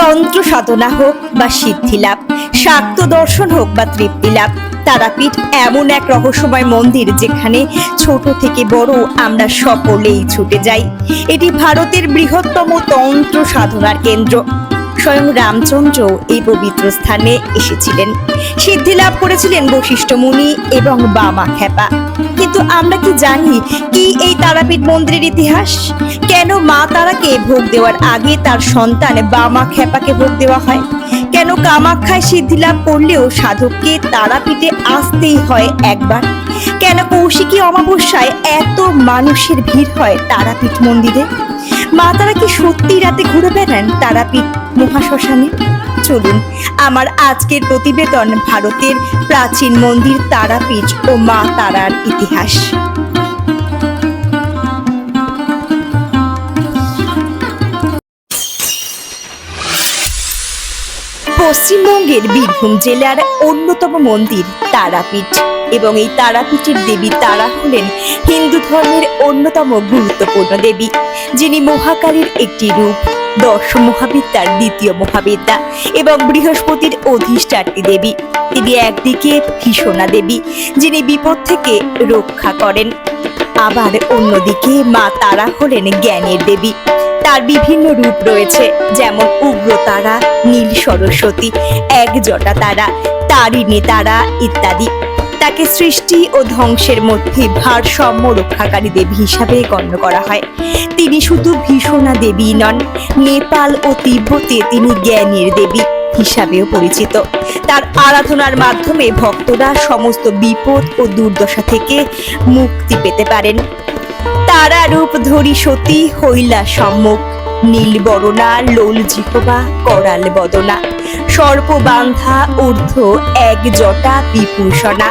তন্ত্র সাধনা হোক বা সিদ্ধি লাভ শাক্ত দর্শন হোক বা তৃপ্তি লাভ তারাপীঠ এমন এক রহস্যময় মন্দির যেখানে ছোট থেকে বড় আমরা সকলেই ছুটে যাই। এটি ভারতের বৃহত্তম তন্ত্র সাধনার কেন্দ্র। স্বয়ং রামচন্দ্র এই পবিত্র স্থানে এসেছিলেন। সিদ্ধি লাভ করেছিলেন বশিষ্ঠ মুনি এবং বামা খ্যাপা। কিন্তু আমরা কি জানি কি এই তারাপীঠ মন্দিরের ইতিহাস? কেন মা তারাকে ভোগ দেওয়ার আগে তার সন্তান বামা খ্যাপাকে ভোগ দেওয়া হয়? কেন কামাখ্যায় সিদ্ধি লাভ করলেও সাধককে তারাপীঠে আসতেই হয় একবার? কেন কৌশিকী অমাবস্যায় এত মানুষের ভিড় হয় তারাপীঠ মন্দিরে? মা তারা কি সত্যি রাতে ঘুরে বেড়ান তারাপীঠ মহাশ্মশানে? চলুন, আমার আজকের প্রতিবেদন ভারতের প্রাচীন মন্দির তারাপীঠ ও মা তারার ইতিহাস। পশ্চিমবঙ্গের বীরভূম জেলার অন্যতম মন্দির তারাপীঠ। এবং এই তারাপীঠের দেবী তারা হলেন হিন্দু ধর্মের অন্যতম গুরুত্বপূর্ণ দেবী, যিনি মহাকালীর একটি রূপ, দশ মহাবিদ্যার দ্বিতীয় মহাবিদ্যা এবং বৃহস্পতির অধিষ্ঠাত্রী দেবী। তিনি একদিকে ভীষণা দেবী, যিনি বিপদ থেকে রক্ষা করেন। আবার অন্যদিকে মা তারা হলেন জ্ঞানের দেবী। তার বিভিন্ন রূপ রয়েছে, যেমন উগ্র তারা, নীল সরস্বতী, এক জটা তারা তারিণী তারা ইত্যাদি। তাকে সৃষ্টি ও ধ্বংসের মধ্যে ভারসাম্য রক্ষাকারী দেবী হিসাবে গণ্য করা হয়। তিনি শুধু ভীষণা দেবী নন, নেপাল ও তিব্বতে তিনি জ্ঞানের দেবী হিসাবেও পরিচিত। তার আরাধনার মাধ্যমে ভক্তরা সমস্ত বিপদ ও দুর্দশা থেকে মুক্তি পেতে পারেন। তারা রূপ ধরি সতী হইলা সম্মুখ। নীল বরণা, লোল জিহবা, করাল বদনা। সর্প বান্ধা ঊর্ধ্ব এক জটা বিভূষণা।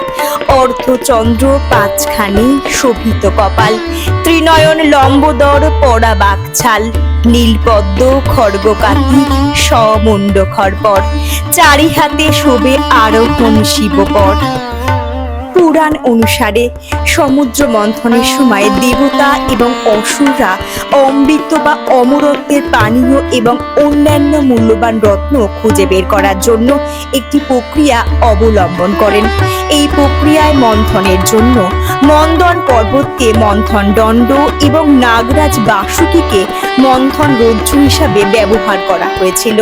অর্ধচন্দ্র পাঁচখানি শোভিত কপাল। ত্রিনয়ন লম্বদর পরা বাকছাল। নীলপদ্ম খড়গকাতি সমুণ্ড খড়পর। চারি হাতে শোভে আরোহণ শিবপর। পুরাণ অনুসারে সমুদ্র মন্থনের সময় দেবতা এবং অসুররা অমৃত বা অমরত্বের পানীয় এবং অন্যান্য মূল্যবান রত্ন খুঁজে বের করার জন্য একটি প্রক্রিয়া অবলম্বন করেন। এই প্রক্রিয়ায় মন্থনের জন্য মন্দন পর্বতকে মন্থন দণ্ড এবং নাগরাজ বাসুকীকে মন্থন রজ্জু হিসাবে ব্যবহার করা হয়েছিল।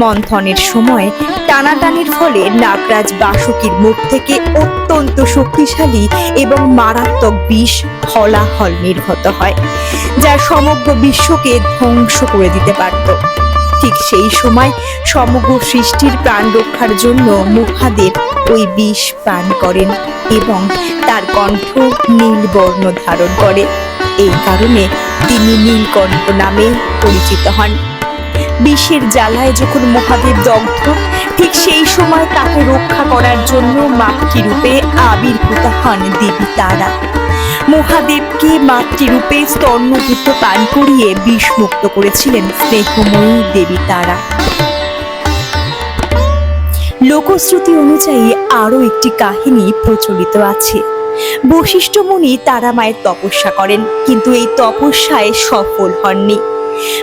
মন্থনের সময় টানাটানির ফলে নাগরাজ বাসুকীর মুখ থেকে অত্যন্ত শক্তিশালী এবং মারাত্মক বিষ হলাহল নির্গত হয়, যা সমগ্র বিশ্বকে ধ্বংস করে দিতে পারত। ঠিক সেই সময় সমগ্র সৃষ্টির প্রাণ রক্ষার জন্য মহাদেব ওই বিষ পান করেন এবং তার কণ্ঠ নীল বর্ণ ধারণ করে। এই কারণে তিনি নীলকণ্ঠ নামে পরিচিত হন। বিষের জ্বালায় যখন মহাদেব দগ্ধ, ঠিক সেই সময় তাকে রক্ষা করার জন্য মাতৃরূপে আবির্ভূত হন দেবী তারা। মহাদেবকে মাতৃরূপে স্তন্যভূত পান করিয়ে বিষমুক্ত করেছিলেন স্নেহময়ী দেবী তারা। লোকশ্রুতি অনুযায়ী আরও একটি কাহিনী প্রচলিত আছে। বশিষ্ঠ মুনি তারা মায়ের তপস্যা করেন, কিন্তু এই তপস্যায় সফল হননি।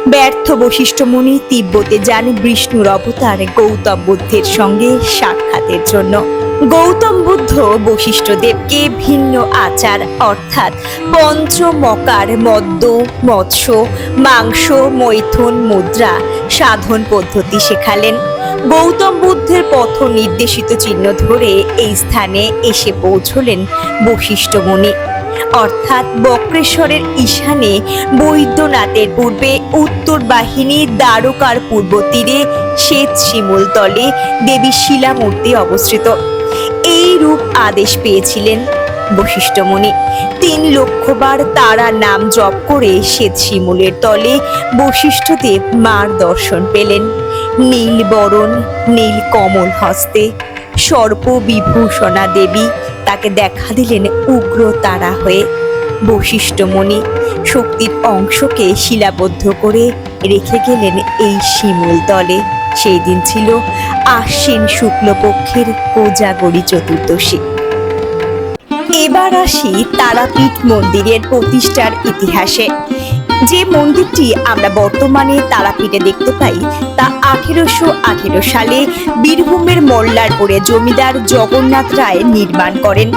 ব্যর্থ বশিষ্ঠ মুনি তিব্বতে যান বিষ্ণুর অবতার গৌতম বুদ্ধের সঙ্গে সাক্ষাতের জন্য। গৌতম বুদ্ধ বশিষ্ঠ দেবকে ভিন্ন আচার, অর্থাৎ পঞ্চমকার মদ্য, মৎস্য, মাংস, মৈথুন, মুদ্রা সাধন পদ্ধতি শেখালেন। গৌতম বুদ্ধের পথ নির্দেশিত চিহ্ন ধরে এই স্থানে এসে পৌঁছলেন বশিষ্ঠ মুনি। অর্থাৎ বক্রেশ্বরের ঈশানে বৈদ্যনাথের পূর্বে উত্তর বাহিনী দ্বারকার পূর্ব তীরে শ্বেত শিমুল তলে দেবী শিলামূর্তি অবস্থিত। এই রূপ আদেশ পেয়েছিলেন বশিষ্ঠ মুনি তিন লক্ষবার তারা নাম জপ করে শ্বেত শিমুলের তলে বশিষ্ঠদেব মার দর্শন পেলেন। নীল বরণ, নীল কমল হস্তে সর্প বিভূষণা দেবী তাকে দেখা দিলেন উগ্র তারা হয়ে। বশিষ্ঠ মুনি শক্তির অংশকে শিলাবদ্ধ করে রেখে গেলেন এই শিমুল তলে সেই দিন ছিল আশ্বিন শুক্লপক্ষের কোজাগরী চতুর্দশী। এবার আসি তারাপীঠ মন্দিরের প্রতিষ্ঠার ইতিহাসে। যে মন্দিরটি আমরা বর্তমানে তারাপীঠে দেখতে পাই, তা আঠেরোশো আঠেরো সালে বীরভূমের মোল্লারপুরে জমিদার জগন্নাথ রায় নির্মাণ করেন।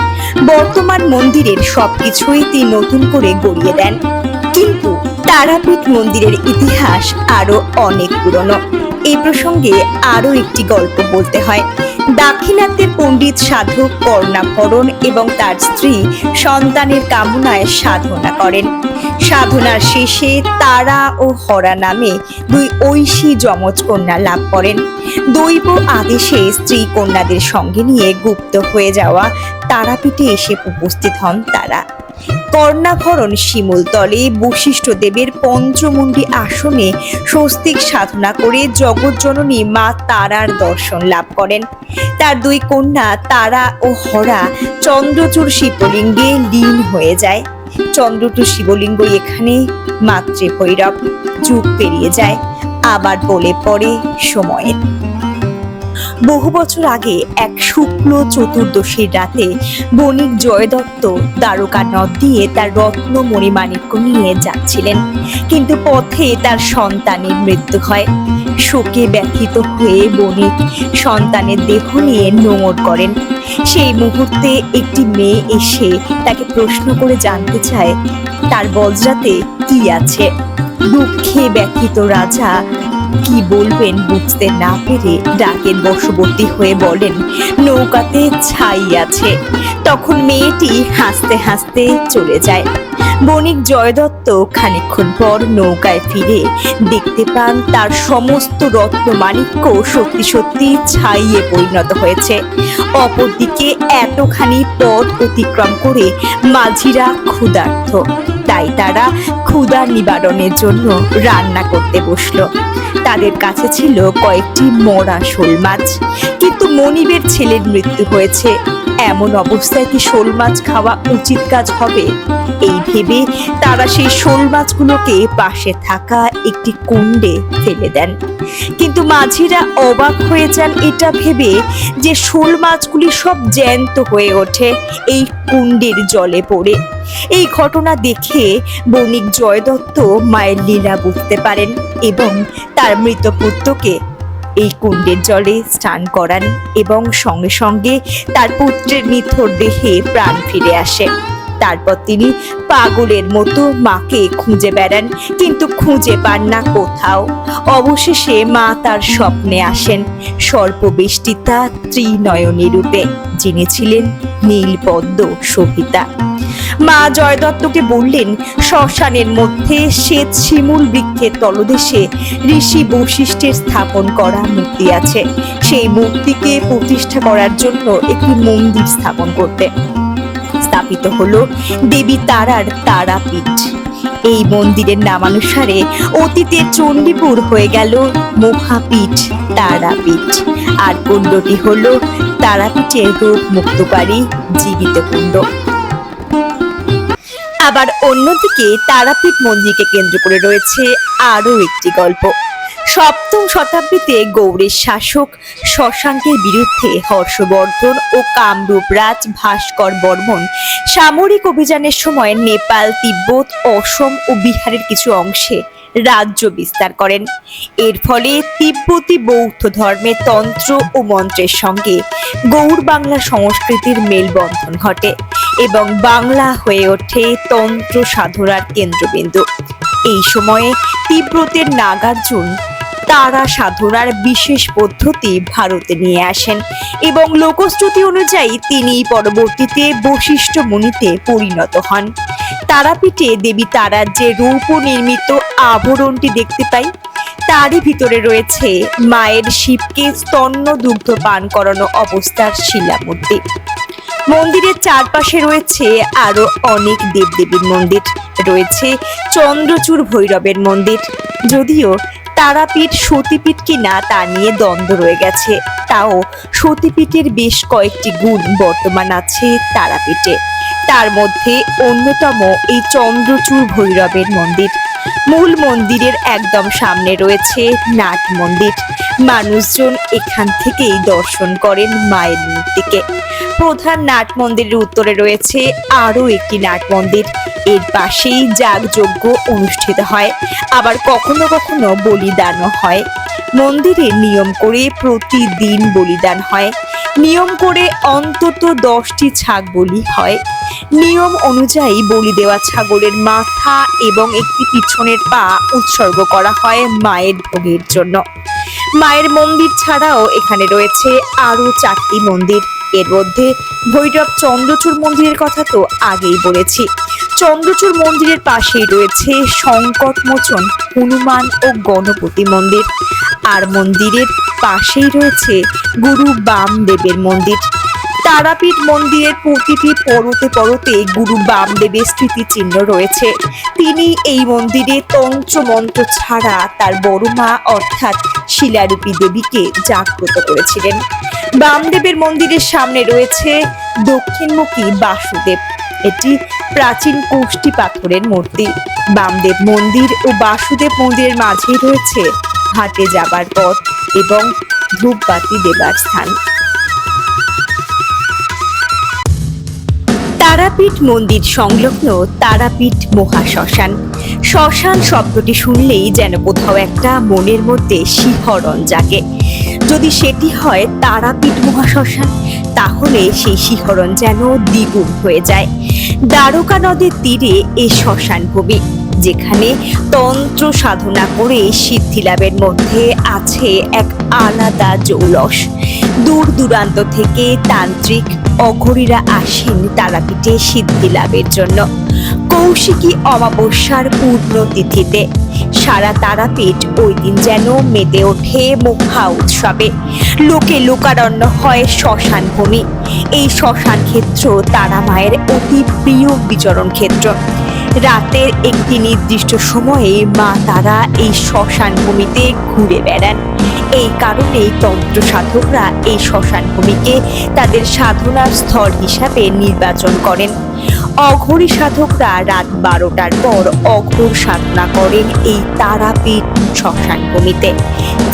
বর্তমান মন্দিরের সবকিছুই তিনি নতুন করে গড়িয়ে দেন। কিন্তু তারাপীঠ মন্দিরের ইতিহাস আরও অনেক পুরনো। এই প্রসঙ্গে আরও একটি গল্প বলতে হয়। দাক্ষিণাত্যের পণ্ডিত সাধক কর্ণাভরণ এবং তার স্ত্রী সন্তানের কামনায় সাধনা করেন। সাধনার শেষে তারা ও হরা নামে দুই ঐশী যমজ কন্যা লাভ করেন। দৈব আদেশে স্ত্রী কন্যাদের সঙ্গে নিয়ে গুপ্ত হয়ে যাওয়া তারাপীঠে এসে উপস্থিত হন তারা। কর্ণাভরণ শিমুলতলে বশিষ্ঠ দেবের পঞ্চমুণ্ডী আসনে স্বস্তিক সাধনা করে জগৎজননী মা তারার দর্শন লাভ করেন। তার দুই কন্যা তারা ও হরা চন্দ্রচূড় শিবলিঙ্গে লীন হয়ে যায়। চন্দ্রচূড় শিবলিঙ্গ এখানে মাতৃ ভৈরব যুগ পেরিয়ে যায়, আবার বলে পড়ে সময়ের। বহু বছর আগে এক শুক্ল চতুর্দশীর রাতে বণিক জয়দত্ত দ্বারকা নদ দিয়ে তার রত্ন মণিমাণিক্য নিয়ে যাচ্ছিলেন। কিন্তু পথে তার সন্তানের মৃত্যু হয়। শোকে ব্যথিত হয়ে বণিক সন্তানের দেহ নিয়ে নোঙর করেন। সেই মুহূর্তে একটি মেয়ে এসে তাকে প্রশ্ন করে জানতে চায়, তার বজ্রাতে কি আছে? দুঃখে ব্যথিত রাজা কি বলবেন বুঝতে না পেরে ডাকের বশবর্তী হয়ে বলেন, নৌকাতে ছাই আছে। তখন মেয়েটি হাসতে হাসতে চলে যায়। বণিক জয়দত্ত খানিকক্ষণ পর নৌকায় ফিরে দেখতে পান তার সমস্ত রত্ন মাণিক্য সত্যি সত্যি ছাইয়ে পরিণত হয়েছে। অপরদিকে এতখানি পথ অতিক্রম করে মাঝিরা ক্ষুধার্থ তাই তারা ক্ষুধা নিবারণের জন্য রান্না করতে বসল। তাদের কাছে ছিল কয়েকটি মরা শোল মাছ। কিন্তু মনিবের ছেলের মৃত্যু হয়েছে। এমন অবস্থায় কি শোল মাছ খাওয়া উচিত কাজ হবে? এই ভেবে তারা সেই শোল মাছগুলোকে পাশে থাকা একটি কুণ্ডে ফেলে দেন। কিন্তু মাঝিরা অবাক হয়ে যান এটা ভেবে যে শোল মাছগুলি সব জ্যান্ত হয়ে ওঠে এই কুণ্ডের জলে পড়ে। এই ঘটনা দেখে বণিক জয়দত্ত মায়ের লীলা বুঝতে পারেন এবং তার মৃত পুত্রকে এই কুণ্ডের জলে স্নান করান এবং সঙ্গে সঙ্গে তার পুত্রের নিথর দেহে প্রাণ ফিরে আসে। তারপর তিনি পাগলের মতো মাকে খুঁজে বেড়ান, কিন্তু খুঁজে পান না কোথাও। অবশেষে মা তার স্বপ্নে আসেন সর্পবেষ্টিতা ত্রিনয়নী রূপে, যিনি ছিলেন নীলপদ্ম সভিতা মা জয়দত্তকে বললেন, শ্মশানের মধ্যে শ্বেত শিমুল বৃক্ষের তলদেশে ঋষি বৈশিষ্ট্যের স্থাপন করা মূর্তি আছে। সেই মূর্তিকে প্রতিষ্ঠা করার জন্য একটি মন্দির স্থাপন করতে। স্থাপিত হলো দেবী তারার তারাপীঠ। এই মন্দিরের নামানুসারে অতীতে চণ্ডীপুর হয়ে গেল মহাপীঠ তারাপীঠ। আর কুণ্ডটি হল তারাপীঠের রূপ মুক্তকারী জীবিত কুণ্ড। আবার অন্যদিকে তারাপীঠ মন্দিরকে কেন্দ্র করে রয়েছে আরও একটি গল্প। সপ্তম শতাব্দীতে গৌড়ের শাসক শশাঙ্কের বিরুদ্ধে হর্ষবর্ধন ও কামরূপ রাজ ভাস্কর বর্মন সামরিক অভিযানের সময় নেপাল, তিব্বত, অসম ও বিহারের কিছু অংশে রাজ্য বিস্তার করেন। এর ফলে তিব্বতী বৌদ্ধ ধর্মের তন্ত্র ও মন্ত্রের সঙ্গে গৌড় বাংলা সংস্কৃতির মেলবন্ধন ঘটে এবং বাংলা হয়ে ওঠে তন্ত্র সাধনার কেন্দ্রবিন্দু। এই সময়ে তিব্বতের নাগার্জুন তারা সাধনার বিশেষ পদ্ধতি ভারতে নিয়ে আসেন এবং লোকশ্রুতি অনুযায়ী তিনি পরবর্তীতে বশিষ্ঠ মুনিতে পরিণত হন। তারাপীঠে দেবী তারার যে রূপ নির্মিত আভরণটি দেখতে পাই, তারই ভিতরে রয়েছে মায়ের শিবকে স্তন্য দুগ্ধ পান করানো অবস্থার শিলামূর্তি। মন্দিরের চারপাশে রয়েছে আরও অনেক দেবদেবীর মন্দির, রয়েছে চন্দ্রচূড় ভৈরবের মন্দির। যদিও তারাপীঠ সতীপীঠ কিনা তা নিয়ে দ্বন্দ্ব রয়ে গেছে। তাও সতীপীঠের বেশ কয়েকটি গুণ বর্তমান আছে তারাপীঠে। তার মধ্যে অন্যতম এই চন্দ্রচূড় ভৈরবের মন্দির। মূল মন্দিরের একদম সামনে রয়েছে নাট মন্দির। মানুষজন এখান থেকেই দর্শন করেন মায়ের মূর্তিকে। প্রধান নাট মন্দিরের উত্তরে রয়েছে আরও একটি নাট মন্দির। এর পাশেই যাগযজ্ঞ অনুষ্ঠিত হয়। আবার কখনো কখনো বলিদানও হয়। মন্দিরে নিয়ম করে প্রতিদিন বলিদান হয়। নিয়ম করে অন্তত দশটি ছাগ বলি হয়। নিয়ম অনুযায়ী বলি দেওয়া ছাগলের মাথা এবং একটি পিছনের পা উৎসর্গ করা হয় মায়ের ভোগের জন্য। মায়ের মন্দির ছাড়াও এখানে রয়েছে আরও চারটি মন্দির। এর মধ্যে ভৈরব চন্দ্রচূড় মন্দিরের কথা তো আগেই বলেছি। চন্দ্রচূড় মন্দিরের পাশেই রয়েছে সংকটমোচন হনুমান ও গণপতি মন্দির। আর মন্দিরের পাশেই রয়েছে গুরু বামদেবের মন্দির। তারাপীঠ মন্দিরের প্রতিটি পরতে পরতে গুরু বামদেবের স্মৃতিচিহ্ন রয়েছে। তিনি এই মন্দিরে তন্ত্র মন্ত্র ছাড়া তার বড় মা অর্থাৎ শিলারূপী দেবীকে জাগ্রত করেছিলেন। বামদেবের মন্দিরের সামনে রয়েছে দক্ষিণমুখী বাসুদেব। এটি প্রাচীন কোষ্ঠী পাথরের মূর্তি। বামদেব মন্দির ও বাসুদেব মন্দিরের মাঝেই রয়েছে। ঘাটে যাবার পথ এবং ধূপবাতি দেবার স্থান। তারাপীঠ মন্দির সংলগ্ন তারাপীঠ মহাশ্মশান। শ্মশান শব্দটি শুনলেই যেন কোথাও একটা মনের মধ্যে শিহরণ জাগে। যদি সেটি হয় তারাপীঠ মহাশ্মশান তাহলে সেই শিহরণ যেন দ্বিগুণ হয়ে যায়। দ্বারকা নদের তীরে এ শ্মশান ভূমি, যেখানে তন্ত্র সাধনা করে সিদ্ধি লাভের মধ্যে আছে এক আলাদা জৌলস। দূর দূরান্ত থেকে তান্ত্রিক অঘরীরা আসেন তারাপীঠে সিদ্ধি লাভের জন্য। কৌশিকী অমাবস্যার পূর্ণ তিথিতে সারা তারাপীঠ ওই দিন যেন মেতে ওঠে মুখা উৎসবে। লোকে লোকারণ্য হয় শ্মশান ভূমি। এই শ্মশান ক্ষেত্র তারা মায়ের অতি প্রিয় বিচরণ ক্ষেত্র। রাতের একটি নির্দিষ্ট সময়ে মা তারা এই শ্মশান ভূমিতে ঘুরে বেড়ান। এই কারণেই তন্ত্র সাধকরা এই শ্মশান ভূমিকে তাদের সাধনার স্থল হিসাবে নির্বাচন করেন। অঘরী সাধকরা রাত বারোটার পর অঘোর সাধনা করেন এই তারাপীঠ শ্মশান ভূমিতে।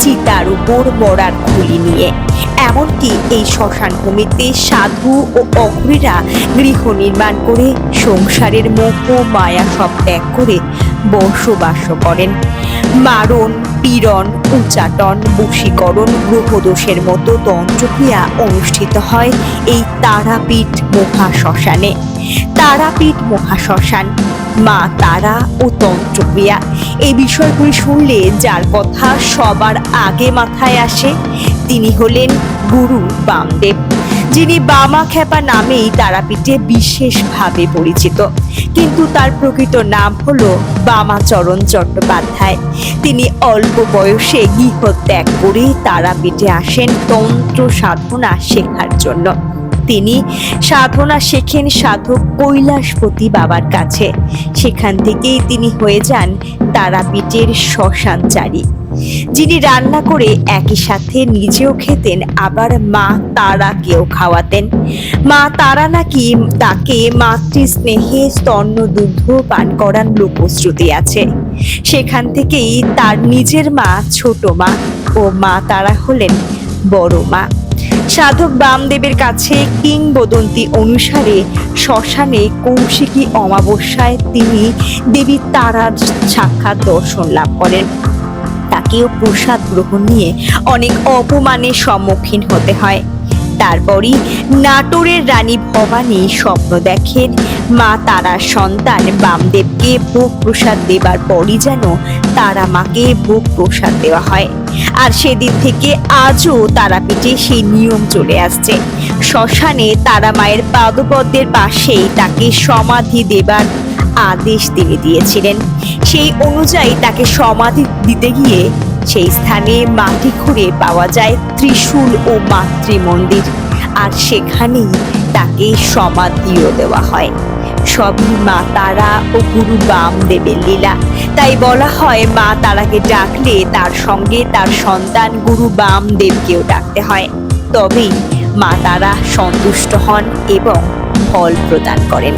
চিতার উপর মরার খুলি নিয়ে। এমনকি এই শ্মশান ভূমিতে সাধু ও অঘরীরা গৃহ নির্মাণ করে সংসারের মোহ মায়া সব ত্যাগ করে বসবাস করেন। মারণ, পীড়ন উচ্চাটন বশীকরণ গ্রহদোষের মতো তন্ত্রক্রিয়া অনুষ্ঠিত হয় এই তারাপীঠ মহাশ্মশানে। তারাপীঠ মহাশ্মশান। মা তারা ও তন্ত্রক্রিয়া এই বিষয়গুলি শুনলে যার কথা সবার আগে মাথায় আসে, তিনি হলেন গুরু বামদেব, যিনি বামা খ্যাপা নামেই তারাপীঠে বিশেষভাবে পরিচিত। কিন্তু তার প্রকৃত নাম হল বামাচরণ চট্টোপাধ্যায়। তিনি অল্প বয়সে গৃহ ত্যাগ করে তারাপীঠে আসেন তন্ত্র সাধনা শেখার জন্য। তিনি সাধনা শেখেন সাধক কৈলাসপতি বাবার কাছে। সেখান থেকেই তিনি হয়ে যান তারাপীঠের শ্মশানচারী। যিনি রান্না করে একই সাথে নিজেও খেতেন, আবার মা তারাকেও খাওয়াতেন। মা তারা নাকি তাকে মাতৃ স্নেহে স্তন্য দুগ্ধ পান করার লোকশ্রুতি আছে। সেখান থেকেই তার নিজের মা, ছোট মা ও মা তারা হলেন বড় মা। সাধক বামদেবের কাছে কিংবদন্তি অনুসারে শ্মশানে কৌশিকী অমাবস্যায় তিনি দেবী তারার সাক্ষাৎ দর্শন লাভ করেন। তাকেও প্রসাদ গ্রহণ নিয়ে অনেক অপমানের সম্মুখীন হতে হয়। তারপরই নাটোরের রানী ভবানী স্বপ্ন দেখেন। মা তারার সন্তান বামদেবকে ভোগ প্রসাদ দেবার পরই যেন তারা মাকে ভোগ প্রসাদ দেওয়া হয়। আর সেদিন থেকে আজও তারাপীঠে সেই নিয়ম চলে আসছে। শ্মশানে তারা মায়ের পাদপদ্মের পাশেই তাকে সমাধি দেবার আদেশ তিনি দিয়েছিলেন। সেই অনুযায়ী তাকে সমাধি দিতে গিয়ে সেই স্থানে মাটি খুঁড়ে পাওয়া যায় ত্রিশূল ও মাতৃ মন্দির আর সেখানেই তাকে সমাধিও দেওয়া হয়। সবই মা তারা ও গুরু বামদেবের লীলা। তাই বলা হয় মা তারাকে ডাকলে তার সঙ্গে তার সন্তান গুরু বামদেবকেও ডাকতে হয়। তবেই মা তারা সন্তুষ্ট হন এবং ফল প্রদান করেন।